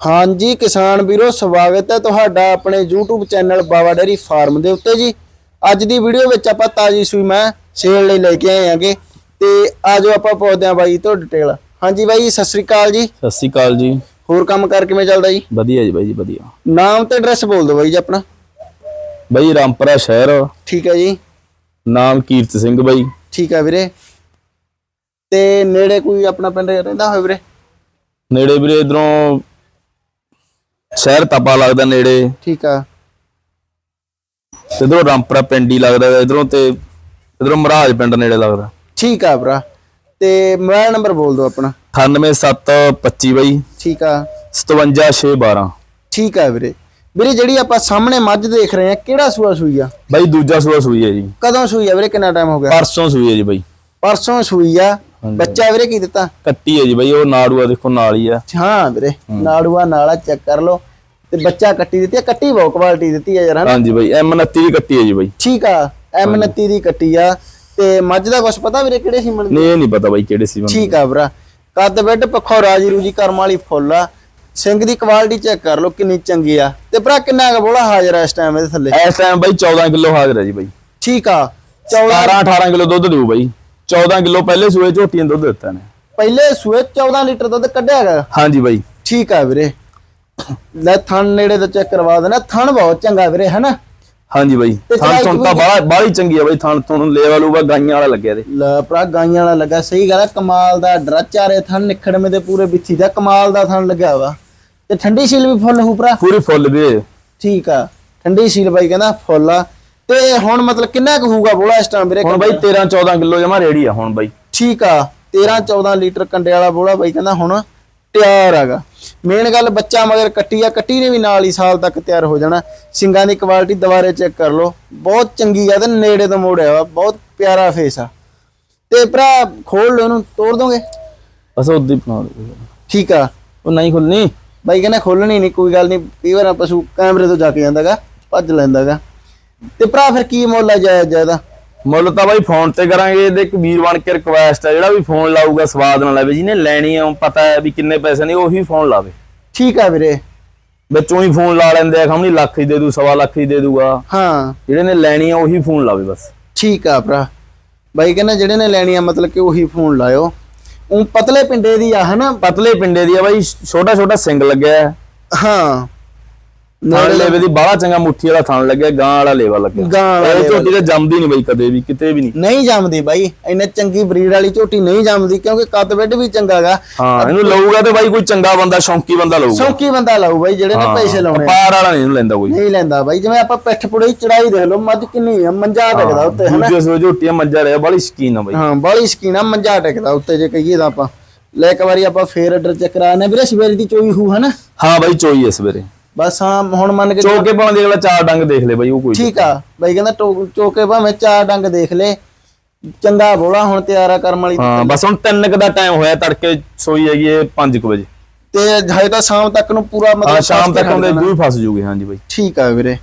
ਹਾਂਜੀ ਕਿਸਾਨ ਵੀਰੋ ਸਵਾਗਤ ਹੈ ਤੁਹਾਡਾ ਆਪਣੇ YouTube channel Bawa dairy farm ਦੇ ਉੱਤੇ ਜੀ। ਅੱਜ ਦੀ ਵੀਡੀਓ ਵਿੱਚ ਆਪਾਂ ਤਾਜੀ ਸੂਈ ਮੈਂ ਸੇਲ ਲਈ ਲੈ ਕੇ ਆਏ ਆਂਗੇ ਤੇ ਆਜੋ ਆਪਾਂ ਪੁੱਛਦੇ ਆਂ ਬਾਈ ਤੋਂ ਡਿਟੇਲ। ਹਾਂਜੀ ਬਾਈ ਸਤਿ ਸ੍ਰੀ ਅਕਾਲ ਜੀ। ਸਤਿ ਸ਼੍ਰੀ ਅਕਾਲ ਜੀ। ਹੋਰ ਕੰਮ ਕਰ ਕਿਵੇਂ ਚੱਲਦਾ ਜੀ? ਵਧੀਆ ਜੀ ਬਾਈ ਜੀ ਵਧੀਆ। ਨਾਮ ਤੇ ਐਡਰੈਸ ਬੋਲ ਦਿਓ ਬਾਈ ਜੀ ਆਪਣਾ। ਬਾਈ ਰਾਮਪੁਰਾ ਸ਼ਹਿਰ। ਠੀਕ ਹੈ ਜੀ। ਨਾਮ ਕੀਰਤ ਸਿੰਘ ਬਾਈ। ਠੀਕ ਹੈ ਵੀਰੇ। ਤੇ ਨੇੜੇ ਕੋਈ ਆਪਣਾ ਪਿੰਡ ਰਹਿੰਦਾ ਹੋਵੇ ਵੀਰੇ? ਨੇੜੇ ਵੀਰੇ ਇਧਰੋਂ ਸ਼ਹਿਰ ਤਪਾ ਲੱਗਦਾ ਨੇੜੇ। ਠੀਕ ਆ। ਇਧਰੋਂ ਰਾਮਪੁਰਾ ਪਿੰਡ ਹੀ ਲੱਗਦਾ ਇਧਰੋਂ ਤੇ ਇਧਰੋਂ ਮਹਾਰਾਜ ਪਿੰਡ ਨੇੜੇ ਲੱਗਦਾ। ਠੀਕ ਆ ਭਰਾ। ਤੇ ਮੋਬਾਈਲ ਨੰਬਰ ਬੋਲ ਦਿਓ ਆਪਣਾ। 98725 ਬਾਈ। ਠੀਕ ਆ। 57612 ਠੀਕ ਆ ਵੀਰੇ। ਵੀਰੇ ਜਿਹੜੀ ਆਪਾਂ ਸਾਹਮਣੇ ਮੱਝ ਦੇਖ ਰਹੇ ਆ ਕਿਹੜਾ ਸੂਆ ਸੂਈ ਆ? ਬਾਈ ਦੂਜਾ ਸੂਆ ਸੂਈ ਹੈ ਜੀ। ਕਦੋਂ ਸੂਈ ਆ ਵੀਰੇ? ਕਿੰਨਾ ਟਾਈਮ ਹੋ ਗਿਆ? ਪਰਸੋਂ ਸੂਈ ਹੈ ਜੀ ਬਾਈ। ਪਰਸੋਂ ਸੂਈ ਆ। ਬੱਚਾ ਵੀਰੇ ਕੀ ਦਿੱਤਾ? ਕੱਟੀ ਹੈ ਜੀ ਬਾਈ ਉਹ ਨਾੜੂਆ ਦੇਖੋ ਨਾਲ ਹੀ ਆ। ਹਾਂ ਵੀਰੇ ਨਾੜੂਆ ਨਾਲਾ ਚੈੱਕ ਕਰ ਲਓ। ਤੇ ਬੱਚਾ ਕੱਟੀ ਦਿੱਤੀ ਆ ਕੱਟੀ ਬਹੁਤ ਕੁਆਲਿਟੀ ਦਿੱਤੀ ਆ ਯਾਰ ਹਨਾ? ਹਾਂਜੀ ਬਾਈ M29 ਦੀ ਕੱਟੀ ਹੈ ਜੀ ਬਾਈ। ਠੀਕ ਆ M29 ਦੀ ਕੱਟੀ ਆ। ਤੇ ਮੱਝ ਦਾ ਕੁਝ ਪਤਾ ਵੀਰੇ ਕਿਹੜੇ ਸੀ ਮਿਲਦੀ ਨਹੀਂ ਨਹੀਂ ਪਤਾ ਬਾਈ ਕਿਹੜੇ ਸੀ ਠੀਕ ਆ ਵੀਰਾ ਕੱਦ ਬੈੱਡ ਪੱਖੋਂ ਰਾਜੀ ਰੂਜੀ ਕਰਮ ਵਾਲੀ ਫੁੱਲ ਆ। ਸਿੰਘ ਦੀ ਕੁਆਲਿਟੀ ਚੈੱਕ ਕਰ ਲਓ ਕਿੰਨੀ ਚੰਗੀ ਆ। ਤੇ ਭਰਾ ਕਿੰਨਾ ਕੁ ਬੋਲਾ ਹਾਜ਼ਰ ਆ ਇਸ ਟਾਈਮ ਇਹਦੇ ਥੱਲੇ? ਇਸ ਟਾਈਮ ਬਾਈ 14 ਕਿਲੋ ਹਾਜ਼ਰ ਹੈ ਜੀ ਬਾਈ। ਠੀਕ ਆ 14 17 18 ਕਿਲੋ ਦੁੱਧ ਦਿਓ ਬਾਈ। 14 ਕਿਲੋ ਪਹਿਲੇ ਸੂਏ ਝੋਟੀਆਂ ਦੁੱਧ ਦਿੱਤਾ ਨੇ। ਪਹਿਲੇ ਸੂਏ 14 ਲੀਟਰ ਦੁੱਧ ਕੱਢਿਆ ਹੈਗਾ ਹਾਂਜੀ ਬਾਈ। ਠੀਕ ਆ ਵੀਰੇ। ਲੈ ਥਣ ਨੇੜੇ ਤੋਂ ਚੈੱਕ ਕਰਵਾ ਦੇਣਾ। ਥਣ ਬਹੁਤ ਚੰਗਾ ਵੀਰੇ ਹਨਾ? ਹਾਂਜੀ ਬਾਈ। ਤੇ ਥਣ ਥਣ ਤਾਂ ਬਾਹਲਾ ਬਾਹਲੀ ਚੰਗੀ ਆ ਬਾਈ ਥਣ। ਤੁਹਾਨੂੰ ਲੈਵਲ ਹੋਊਗਾ ਗਾਈਆਂ ਵਾਲਾ ਲੱਗਿਆ ਤੇ ਲੈ ਭਰਾ ਗਾਈਆਂ ਵਾਲਾ ਲੱਗਾ। ਸਹੀ ਗੱਲ ਆ ਕਮਾਲ ਦਾ ਡਰਾਚਾਰੇ ਥਣ। ਨਿਖੜਵੇਂ ਦੇ ਪੂਰੇ ਵਿੱਚੀ ਦਾ ਕਮਾਲ ਦਾ ਥਣ ਲੱਗਿਆ ਵਾ। ਤੇ ਠੰਡੀ ਸੀਲ ਵੀ ਫੁੱਲ ਹੂ ਭਰਾ? ਪੂਰੀ ਫੁੱਲ ਦੇ। ਠੀਕ ਆ। ਠੰਡੀ ਸੀਲ ਬਾਈ ਕਹਿੰਦਾ ਫੁੱਲ ਆ। ਤੇ ਹੁਣ ਮਤਲਬ ਕਿੰਨਾ ਕੁ ਹੋਊਗਾ ਬੋਲਾ ਇਸ ਟਾਈਮ ਵੀਰੇ ਹੁਣ ਬਾਈ 13 14 ਕਿਲੋ ਜਮਾ ਰੇੜੀ ਆ ਹੁਣ ਬਾਈ। ਠੀਕ ਆ 13 14 ਲੀਟਰ ਕੰਡੇ ਵਾਲਾ ਬੋਲਾ ਬਾਈ ਕਹਿੰਦਾ ਹੁਣ ਤਿਆਰ ਹੈਗਾ ਮੇਨ ਗੱਲ ਬੱਚਾ ਮਗਰ ਕੱਟੀ ਆ ਕੱਟੀ ਨੇ ਵੀ ਨਾਲ ਹੀ ਸਾਲ ਤੱਕ ਤਿਆਰ ਹੋ ਜਾਣਾ। ਸਿੰਗਾਂ ਦੀ ਕੁਆਲਿਟੀ ਦੁਬਾਰੇ ਚੈੱਕ ਕਰ ਲਓ। ਬਹੁਤ ਚੰਗੀ ਆ ਤੇ ਨੇੜੇ ਤੋਂ ਮੋੜਿਆ ਵਾ ਬਹੁਤ ਪਿਆਰਾ ਫੇਸ ਆ। ਤੇ ਭਰਾ ਖੋਲ ਲਓ ਇਹਨੂੰ ਤੋੜ ਦੋਗੇ? ਬਸ ਉਦੀ ਬਣਾ ਦਿਓ। ਠੀਕ ਆ। ਉਹ ਨਹੀਂ ਖੁੱਲਣੀ। ਬਾਈ ਕਹਿੰਦਾ ਖੋਲਣੀ ਨਹੀਂ ਕੋਈ ਗੱਲ ਨਹੀਂ। ਕਈ ਵਾਰ ਪਸ਼ੂ ਕੈਮਰੇ ਤੋਂ ਜਾ ਕੇ ਜਾਂਦਾਗਾ ਭੱਜ ਲੈਂਦਾਗਾ। ਤੇ ਭਰਾ ਫਿਰ ਕੀ ਮੁੱਲ ਆ ਜਾਇਜ਼ ਜਾਇਦਾ? ਮੁੱਲ ਤਾਂ ਬਾਈ ਫੋਨ ਤੇ ਕਰਾਂਗੇ ਇਹਦੇ ਇੱਕ ਵੀਰ ਬਣ ਕੇ ਰਿਕੁਐਸਟ ਆ ਜਿਹੜਾ ਵੀ ਫੋਨ ਲਾਊਗਾ ਸਵਾਦ ਨਾਲ ਲਾਵੇ ਜਿਹਨੇ ਲੈਣੀ ਆ ਪਤਾ ਹੈ ਵੀ ਕਿੰਨੇ ਪੈਸੇ ਨੇ ਉਹੀ ਫੋਨ ਲਾਵੇ। ਠੀਕ ਆ ਵੀਰੇ। ਵਿੱਚੋਂ ਹੀ ਫੋਨ ਲਾ ਲੈਂਦੇ ਆ ਖਮਣੀ ਲੱਖ ਹੀ ਦੇ ਦੂ ਸਵਾ ਲੱਖ ਹੀ ਦੇ ਦੂਗਾ। ਹਾਂ। ਜਿਹੜੇ ਨੇ ਲੈਣੀ ਆ ਉਹੀ ਫੋਨ ਲਾਵੇ ਬਸ। ਠੀਕ ਆ ਭਰਾ। ਬਾਈ ਕਹਿੰਦਾ ਜਿਹੜੇ ਨੇ ਲੈਣੀ ਆ ਮਤਲਬ ਕਿ ਉਹੀ ਫੋਨ ਲਾਇਓ। ਉਹ ਪਤਲੇ ਪਿੰਡੇ ਦੀ ਆ ਹਨਾ? ਪਤਲੇ ਪਿੰਡੇ ਦੀ ਆ ਬਾਈ ਛੋਟਾ ਛੋਟਾ ਸਿੰਗ ਲੱਗਿਆ। ਹੈ। ਥਣ ਲੇਵੇ ਦੀ ਬਾਹਲਾ ਚੰਗਾ ਮੁੱਠੀ ਵਾਲਾ ਥਣ ਲੱਗਿਆ ਗਾਂ ਵਾਲਾ ਲੇਵਾ ਲੱਗਿਆ। ਗਾਂ ਵਾਲਾ ਇਹ ਝੋਟੀ ਤੇ ਜੰਮਦੀ ਨਹੀਂ ਬਈ ਕਦੇ ਵੀ ਕਿਤੇ ਵੀ ਨਹੀਂ ਨਹੀਂ ਜੰਮਦੀ ਬਾਈ ਇੰਨੇ ਚੰਗੀ ਬਰੀਡ ਵਾਲੀ ਝੋਟੀ ਨਹੀਂ ਜੰਮਦੀ ਕਿਉਂਕਿ ਕੱਦ ਬੈੱਡ ਵੀ ਚੰਗਾਗਾ ਹਾਂ ਇਹਨੂੰ ਲਊਗਾ ਤੇ ਬਾਈ ਕੋਈ ਚੰਗਾ ਬੰਦਾ ਸ਼ੌਂਕੀ ਬੰਦਾ ਲਊਗਾ। ਸੌਕੀ ਬੰਦਾ ਲਾਊ ਬਾਈ ਜਿਹੜੇ ਨੇ ਪੈਸੇ ਲਾਉਣੇ ਪਾਰ ਵਾਲਾ ਨਹੀਂ ਲੈਂਦਾ ਕੋਈ। ਨਹੀਂ ਲੈਂਦਾ ਬਾਈ ਜਿਵੇਂ ਆਪਾਂ ਪਿੱਠ ਪੁੜੇ ਚੜਾਈ ਦੇਖ ਲਓ ਮੱਝ ਕਿੰਨੀ ਆ ਮੰਜਾ ਟਿਕਦਾ ਉੱਤੇ ਹਨਾ? ਦੂਜੇ ਸੋ ਝੋਟੀਆਂ ਮੱਝਾਂ ਰਿਆ ਬੜੀ ਸ਼ਕੀਨ ਆ ਬਾਈ। ਹਾਂ ਬਾਲੀ ਸਕੀਨਾ ਮੰਜਾ ਟਿਕਦਾ ਉੱਤੇ ਜੇ ਕਹੀਏ ਤਾਂ ਆਪਾਂ। ਲੈ ਇੱਕ ਵਾਰੀ ਆਪਾਂ ਫੇਰ ਆਰਡਰ ਚੈੱਕ ਕਰਾਣੇ ਵੀਰੇ ਸਵੇਰ ਦੀ ਚੋਈ ਹੂ ਹਨਾ? ਹਾਂ ਬਾਈ ਚੋਈ ਇਸ ਵੇਰੇ ਬਸ ਹਾਂ ਹੁਣ ਮੰਨ ਕੇ ਚੋਕੇ ਪਾਉਂਦੇ ਅਗਲਾ ਚਾਰ ਡੰਗ ਦੇਖ ਲੈ ਬਾਈ ਉਹ ਕੋਈ ਠੀਕ ਆ ਬਾਈ ਕਹਿੰਦਾ ਚੋਕੇ ਭਾਵੇਂ ਚਾਰ ਡੰਗ ਦੇਖ ਲੈ ਚੰਗਾ ਬੋਲਾ ਹੁਣ ਤਿਆਰਾ ਕਰਮ ਵਾਲੀ ਹਾਂ ਬਸ ਹੁਣ 3 ਕ ਦਾ ਟਾਈਮ ਹੋਇਆ ਤੜਕੇ ਸੋਈ ਹੈਗੀ ਇਹ 5 ਵਜੇ। ਤੇ ਹਜੇ ਤਾਂ ਸ਼ਾਮ ਤੱਕ ਨੂੰ ਪੂਰਾ ਹਾਂ ਮਤਲਬ ਸ਼ਾਮ ਤੱਕ ਰੱਖ ਦੂਰ ਫਸ ਜੂਗੇ ਹਾਂਜੀ ਬਾਈ। ਠੀਕ ਆ ਵੀਰੇ।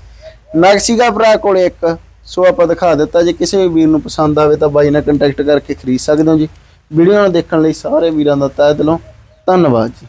ਨਗ ਸੀਗਾ ਭਰਾ ਕੋਲੇ ਇੱਕ ਸੋ ਆਪਾਂ ਦਿਖਾ ਦਿੱਤਾ ਜੇ ਕਿਸੇ ਵੀ ਵੀਰ ਨੂੰ ਪਸੰਦ ਆਵੇ ਤਾਂ ਬਾਈ ਨਾਲ ਕੰਟੈਕਟ ਕਰਕੇ ਖਰੀਦ ਸਕਦੇ ਹੋ ਜੀ। ਵੀਡੀਓ ਨੂੰ ਦੇਖਣ ਲਈ ਸਾਰੇ ਵੀਰਾਂ ਦਾ ਤਹਿ ਦਿਲੋਂ ਧੰਨਵਾਦ ਜੀ।